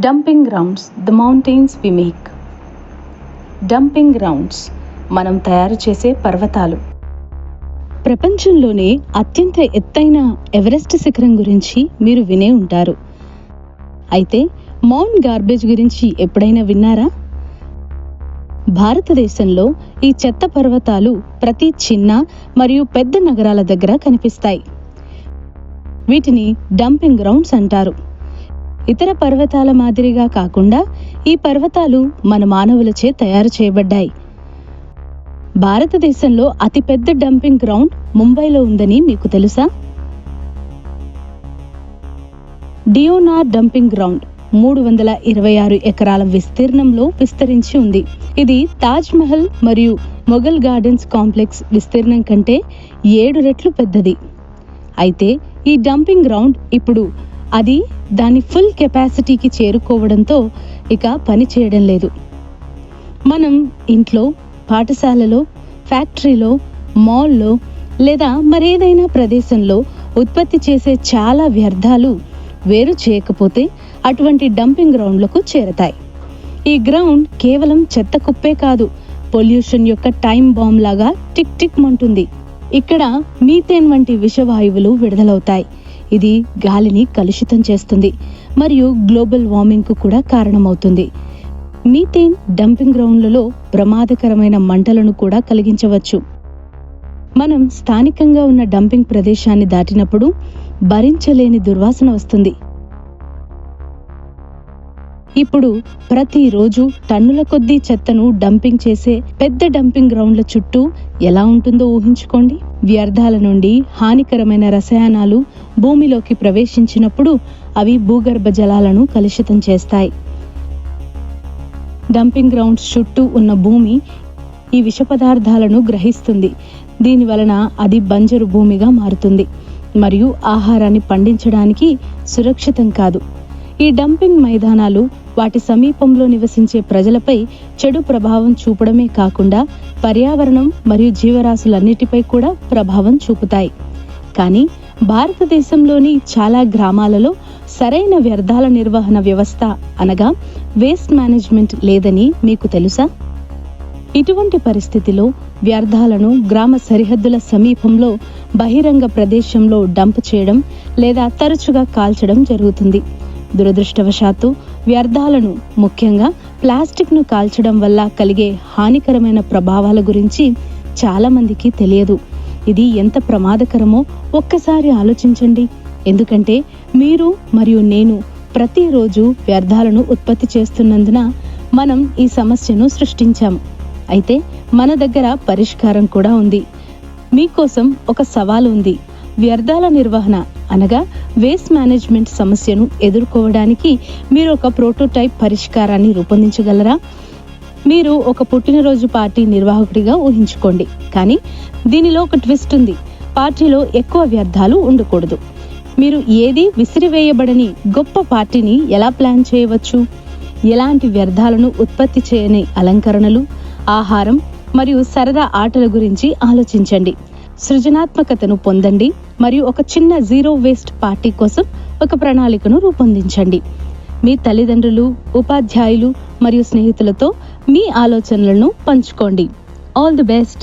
Dumping grounds the mountains we make dumping grounds మనం తయారు చేసే పర్వతాలు. ప్రపంచంలోనే అత్యంత ఎత్తైన ఎవరెస్ట్ శిఖరం గురించి మీరు వినే ఉంటారు. అయితే మౌంట్ గార్బేజ్ గురించి ఎప్పుడైనా విన్నారా? భారతదేశంలో ఈ చెత్త పర్వతాలు ప్రతి చిన్న మరియు పెద్ద నగరాల దగ్గర కనిపిస్తాయి. వీటిని డంపింగ్ గ్రౌండ్స్ అంటారు. ఇతర పర్వతాల మాదిరిగా కాకుండా ఈ పర్వతాలు మన మానవులచే తయారు చేయబడ్డాయి. భారతదేశంలో అతిపెద్ద డంపింగ్ గ్రౌండ్ ముంబైలో ఉందని మీకు తెలుసా? డియోనార్ డంపింగ్ గ్రౌండ్ మూడు వందల ఇరవై ఆరు ఎకరాల విస్తీర్ణంలో విస్తరించి ఉంది. ఇది తాజ్ మహల్ మరియు మొఘల్ గార్డెన్స్ కాంప్లెక్స్ విస్తీర్ణం కంటే ఏడు రెట్లు పెద్దది. అయితే ఈ డంపింగ్ గ్రౌండ్ ఇప్పుడు అది దాని ఫుల్ కెపాసిటీకి చేరుకోవడంతో ఇక పని చేయడం లేదు. మనం ఇంట్లో పాఠశాలలో ఫ్యాక్టరీలో మాల్లో లేదా మరేదైనా ప్రదేశంలో ఉత్పత్తి చేసే చాలా వ్యర్థాలు వేరు చేయకపోతే అటువంటి డంపింగ్ గ్రౌండ్లకు చేరతాయి. ఈ గ్రౌండ్ కేవలం చెత్త కుప్పే కాదు పొల్యూషన్ యొక్క టైం బాంబ్ లాగా టిక్ టిక్ మంటుంది. ఇక్కడ మీథేన్ వంటి విషవాయువులు విడుదలవుతాయి. ఇది గాలిని కలుషితం చేస్తుంది మరియు గ్లోబల్ వార్మింగ్కు కూడా కారణమవుతుంది. మీథేన్ డంపింగ్ గ్రౌండ్లలో ప్రమాదకరమైన మంటలను కూడా కలిగించవచ్చు. మనం స్థానికంగా ఉన్న డంపింగ్ ప్రదేశాన్ని దాటినప్పుడు భరించలేని దుర్వాసన వస్తుంది. ఇప్పుడు ప్రతిరోజు టన్నుల కొద్దీ చెత్తను డంపింగ్ చేసే పెద్ద డంపింగ్ గ్రౌండ్ల చుట్టూ ఎలా ఉంటుందో ఊహించుకోండి. వ్యర్థాల నుండి హానికరమైన రసాయనాలు భూమిలోకి ప్రవేశించినప్పుడు అవి భూగర్భ జలాలను కలుషితం చేస్తాయి. డంపింగ్ గ్రౌండ్స్ చుట్టూ ఉన్న భూమి ఈ విష పదార్థాలను గ్రహిస్తుంది. దీని వలన అది బంజరు భూమిగా మారుతుంది. మరియు ఆహారాన్ని పండించడానికి సురక్షితం కాదు. ఈ డంపింగ్ మైదానాలు వాటి సమీపంలో నివసించే ప్రజలపై చెడు ప్రభావం చూపడమే కాకుండా పర్యావరణం మరియు జీవరాశులన్నిటిపై కూడా ప్రభావం చూపుతాయి. కానీ భారతదేశంలోని చాలా గ్రామాలలో సరైన వ్యర్థాల నిర్వహణ వ్యవస్థ అనగా వేస్ట్ మేనేజ్మెంట్ లేదని మీకు తెలుసా? ఇటువంటి పరిస్థితిలో వ్యర్థాలను గ్రామ సరిహద్దుల సమీపంలో బహిరంగ ప్రదేశంలో డంప్ చేయడం లేదా తరచుగా కాల్చడం జరుగుతుంది. దురదృష్టవశాత్తు వ్యర్థాలను ముఖ్యంగా ప్లాస్టిక్ను కాల్చడం వల్ల కలిగే హానికరమైన ప్రభావాల గురించి చాలామందికి తెలియదు. ఇది ఎంత ప్రమాదకరమో ఒక్కసారి ఆలోచించండి. ఎందుకంటే మీరు మరియు నేను ప్రతిరోజు వ్యర్థాలను ఉత్పత్తి చేస్తున్నందున మనం ఈ సమస్యను సృష్టించాం. అయితే మన దగ్గర పరిష్కారం కూడా ఉంది. మీకోసం ఒక సవాలు ఉంది. వ్యర్థాల నిర్వహణ అనగా వేస్ట్ మేనేజ్మెంట్ సమస్యను ఎదుర్కోవడానికి మీరు ఒక ప్రోటోటైప్ పరిష్కారాన్ని రూపొందించగలరా? మీరు ఒక పుట్టినరోజు పార్టీ నిర్వాహకుడిగా ఊహించుకోండి. కానీ దీనిలో ఒక ట్విస్ట్ ఉంది. పార్టీలో ఎక్కువ వ్యర్థాలు ఉండకూడదు. మీరు ఏది విసిరివేయబడని గొప్ప పార్టీని ఎలా ప్లాన్ చేయవచ్చు? ఎలాంటి వ్యర్థాలను ఉత్పత్తి చేయని అలంకరణలు ఆహారం మరియు సరదా ఆటల గురించి ఆలోచించండి. సృజనాత్మకతను పొందండి మరియు ఒక చిన్న జీరో వేస్ట్ పార్టీ కోసం ఒక ప్రణాళికను రూపొందించండి. మీ తల్లిదండ్రులు ఉపాధ్యాయులు మరియు స్నేహితులతో మీ ఆలోచనలను పంచుకోండి. All the best